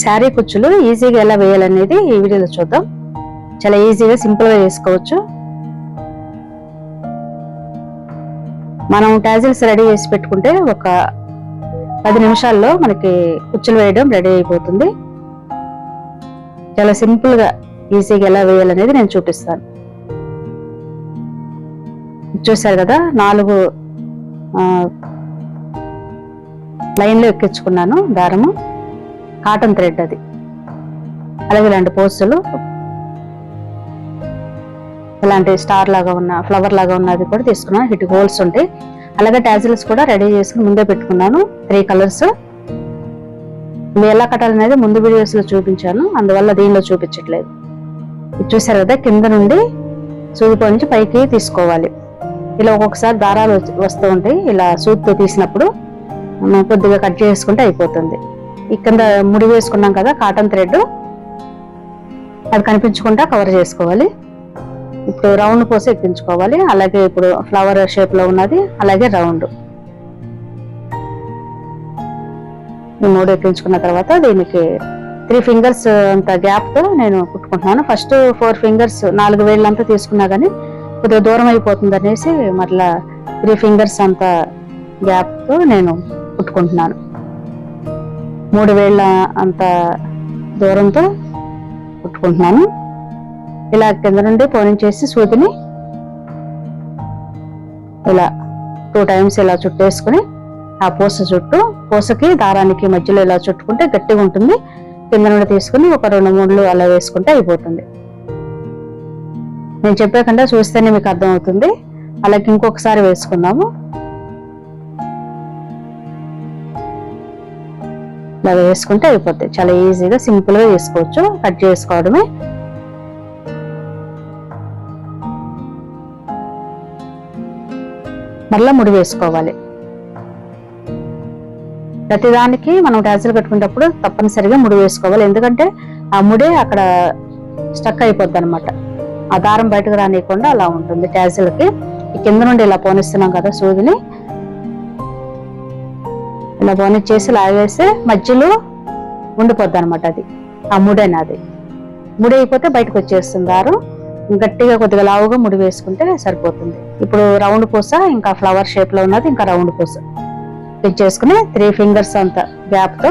శారీ కుచ్చులు ఈజీగా ఎలా వేయాలనేది ఈ వీడియోలో చూద్దాం. చాలా ఈజీగా సింపుల్గా చేసుకోవచ్చు మనం టాజిల్స్ రెడీ చేసి పెట్టుకుంటే ఒక పది నిమిషాల్లో మనకి కుచ్చులు వేయడం రెడీ అయిపోతుంది. చాలా సింపుల్గా ఈజీగా ఎలా వేయాలనేది నేను చూపిస్తాను. చూసారు కదా నాలుగు లైన్లో ఎక్కించుకున్నాను దారము. కాటన్ థ్రెడ్ అది. అలాగే ఇలాంటి పోస్టులు. ఇలాంటి స్టార్ లాగా ఉన్న ఫ్లవర్ లాగా ఉన్నది కూడా తీసుకున్నాను. ఇటు హోల్స్ ఉంటాయి. అలాగే ట్యాజిల్స్ కూడా రెడీ చేసుకుని ముందే పెట్టుకున్నాను. Three colours. ఇవి ఎలా కట్టాలనేది ముందు వీడియోస్లో చూపించాను. అందువల్ల దీనిలో చూపించట్లేదు. ఇది చూసారు కదా కింద నుండి సూదిపో నుంచి పైకి తీసుకోవాలి. ఇలా ఒక్కొక్కసారి దారాలు వస్తూ ఉంటాయి. ఇలా సూత్తో తీసినప్పుడు మనం కొద్దిగా కట్ చేసుకుంటే అయిపోతుంది. ఇక్కడ ముడి వేసుకున్నాం కదా కాటన్ థ్రెడ్. అది కనిపించకుండా కవర్ చేసుకోవాలి. ఇప్పుడు రౌండ్ పోసి ఎక్కించుకోవాలి. అలాగే ఇప్పుడు ఫ్లవర్ షేప్లో ఉన్నది అలాగే రౌండ్. ఈ మూడు ఎక్కించుకున్న తర్వాత దీనికి త్రీ ఫింగర్స్ అంత గ్యాప్తో నేను కుట్టుకుంటున్నాను. ఫస్ట్ ఫోర్ ఫింగర్స్ నాలుగు వేళ్ళంతా తీసుకున్నా కానీ కొద్దిగా దూరం అయిపోతుంది అనేసి మరలా త్రీ ఫింగర్స్ అంత గ్యాప్తో నేను కుట్టుకుంటున్నాను. మూడు వేళ్ళ అంత దూరంతో కుట్టుకుంటున్నాను ఇలా కింద నుండి పోనించేసి సూదిని ఇలా టూ టైమ్స్ ఇలా చుట్టేసుకుని ఆ పూస చుట్టూ పూసకి దారానికి మధ్యలో ఇలా చుట్టుకుంటే గట్టిగా ఉంటుంది. కింద నుండి తీసుకుని ఒక రెండు మూడులు అలా వేసుకుంటే అయిపోతుంది. నేను చెప్పేకుండా చూస్తేనే మీకు అర్థమవుతుంది. అలాగే ఇంకొకసారి వేసుకుందాము. ఇలా వేసుకుంటే అయిపోతాయి. చాలా ఈజీగా సింపుల్గా వేసుకోవచ్చు కట్ చేసుకోవడమే. మళ్ళీ ముడి వేసుకోవాలి. ప్రతిదానికి మనం టాజిల్ కట్టుకునేటప్పుడు తప్పనిసరిగా ముడి వేసుకోవాలి. ఎందుకంటే ఆ ముడే అక్కడ స్టక్ అయిపోద్ది అనమాట ఆ దారం బయటకు రానియకుండా అలా ఉంటుంది ట్యాజిల్కి. ఈ కింద నుండి ఇలా పోనిస్తున్నాం కదా సూదిని. ఇలా చేసి లాగేస్తే మధ్యలో ఉండిపోద్ది అనమాట అది. ఆ ముడేనాది ముడి అయిపోతే బయటకు వచ్చేస్తుంది దారం. గట్టిగా కొద్దిగా లావుగా ముడి వేసుకుంటే సరిపోతుంది. ఇప్పుడు రౌండ్ పూస ఇంకా ఫ్లవర్ షేప్లో ఉన్నది ఇంకా రౌండ్ పూస. ఫిట్ చేసుకుని త్రీ ఫింగర్స్ అంత గ్యాప్తో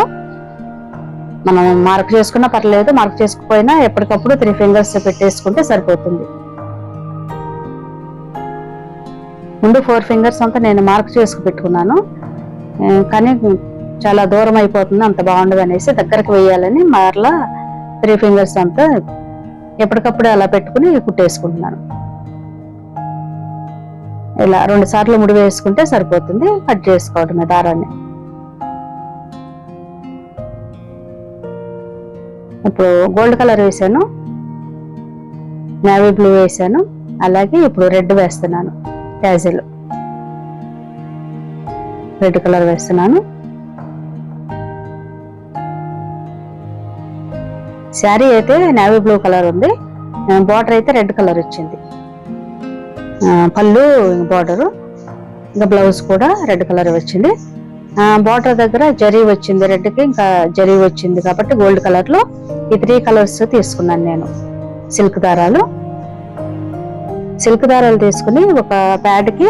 మనం మార్క్ చేసుకున్నా పర్లేదు మార్క్ చేసుకుపోయినా ఎప్పటికప్పుడు త్రీ ఫింగర్స్ పెట్టేసుకుంటే సరిపోతుంది. ముందు ఫోర్ ఫింగర్స్ అంతా నేను మార్క్ చేసుకు పెట్టుకున్నాను. కానీ చాలా దూరం అయిపోతుంది అంత బాగుండదు అనేసి దగ్గరకు వేయాలని మరలా త్రీ ఫింగర్స్ అంతా ఎప్పటికప్పుడు అలా పెట్టుకుని కుట్టేసుకుంటున్నాను. ఇలా రెండు సార్లు ముడి వేసుకుంటే సరిపోతుంది కట్ చేసుకోవటమే దారాన్ని. ఇప్పుడు గోల్డ్ కలర్ వేసాను నేవీ బ్లూ వేసాను అలాగే ఇప్పుడు రెడ్ వేస్తున్నాను క్యాజువల్. రెడ్ కలర్ వేస్తున్నాను. శారీ అయితే నేవీ బ్లూ కలర్ ఉంది. బార్డర్ అయితే రెడ్ కలర్ వచ్చింది. పళ్ళు బార్డరు. ఇంకా బ్లౌజ్ కూడా రెడ్ కలర్ వచ్చింది. బార్డర్ దగ్గర జరీ వచ్చింది రెడ్కి ఇంకా జరీ వచ్చింది కాబట్టి గోల్డ్ కలర్లో ఈ త్రీ కలర్స్ తీసుకున్నాను నేను. సిల్క్ దారాలు. సిల్క్ దారాలు తీసుకుని ఒక ప్యాడ్కి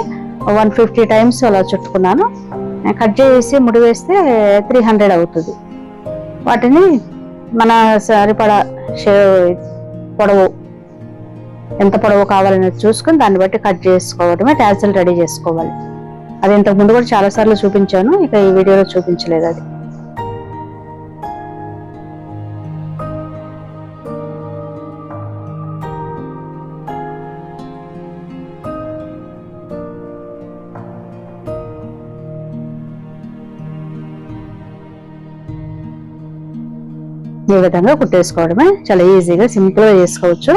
వన్ ఫిఫ్టీ టైమ్స్ అలా చుట్టుకున్నాను. కట్ చేసి ముడి వేస్తే త్రీ హండ్రెడ్ అవుతుంది. వాటిని మన సరిపడా పొడవు ఎంత పొడవు కావాలనేది చూసుకుని దాన్ని బట్టి కట్ చేసుకోవడమే ట్యాసిల్ రెడీ చేసుకోవాలి. అది ఇంతకుముందు కూడా చాలా సార్లు చూపించాను ఇక ఈ వీడియోలో చూపించలేదు అది. ఈ విధంగా కుట్టేసుకోవడమే చాలా ఈజీగా సింపుల్గా చేసుకోవచ్చు.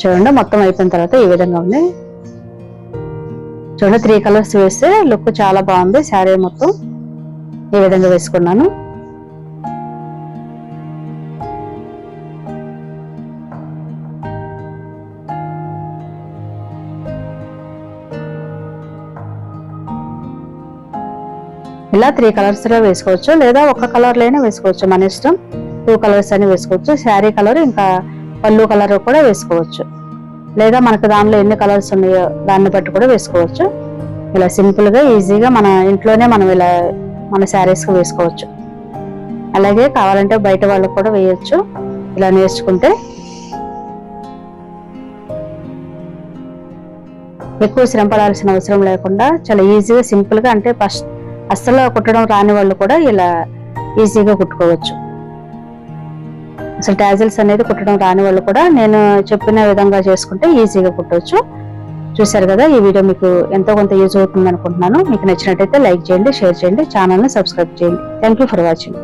చూడండి మొత్తం అయిపోయిన తర్వాత ఈ విధంగా ఉంది. చూడండి త్రీ కలర్స్ వేస్తే లుక్ చాలా బాగుంది శారీ మొత్తం ఈ విధంగా వేసుకున్నాను. ఇలా త్రీ కలర్స్లో వేసుకోవచ్చు. లేదా ఒక కలర్లోనే వేసుకోవచ్చు. మన ఇష్టం టూ కలర్స్ అని వేసుకోవచ్చు. శారీ కలర్ ఇంకా పళ్ళు కలర్ కూడా వేసుకోవచ్చు. లేదా మనకు దానిలో ఎన్ని కలర్స్ ఉన్నాయో దాన్ని బట్టి కూడా వేసుకోవచ్చు. ఇలా సింపుల్గా ఈజీగా మన ఇంట్లోనే మనం ఇలా మన శారీస్కి వేసుకోవచ్చు. అలాగే కావాలంటే బయట వాళ్ళకు కూడా వేయొచ్చు. ఇలా నేర్చుకుంటే ఎక్కువ శ్రమ పడాల్సిన అవసరం లేకుండా చాలా ఈజీగా సింపుల్గా అంటే ఫస్ట్ అస్సలు కుట్టడం రాని వాళ్ళు కూడా ఇలా ఈజీగా కుట్టుకోవచ్చు. అసలు టాజిల్స్ అనేది కుట్టడం రాని వాళ్ళు కూడా నేను చెప్పిన విధంగా చేసుకుంటే ఈజీగా కుట్టవచ్చు చూశారు కదా ఈ వీడియో మీకు ఎంతో కొంత యూజ్ అవుతుంది అనుకుంటున్నాను మీకు నచ్చినట్టయితే లైక్ చేయండి షేర్ చేయండి ఛానల్ని సబ్స్క్రైబ్ చేయండి. Thank you for watching.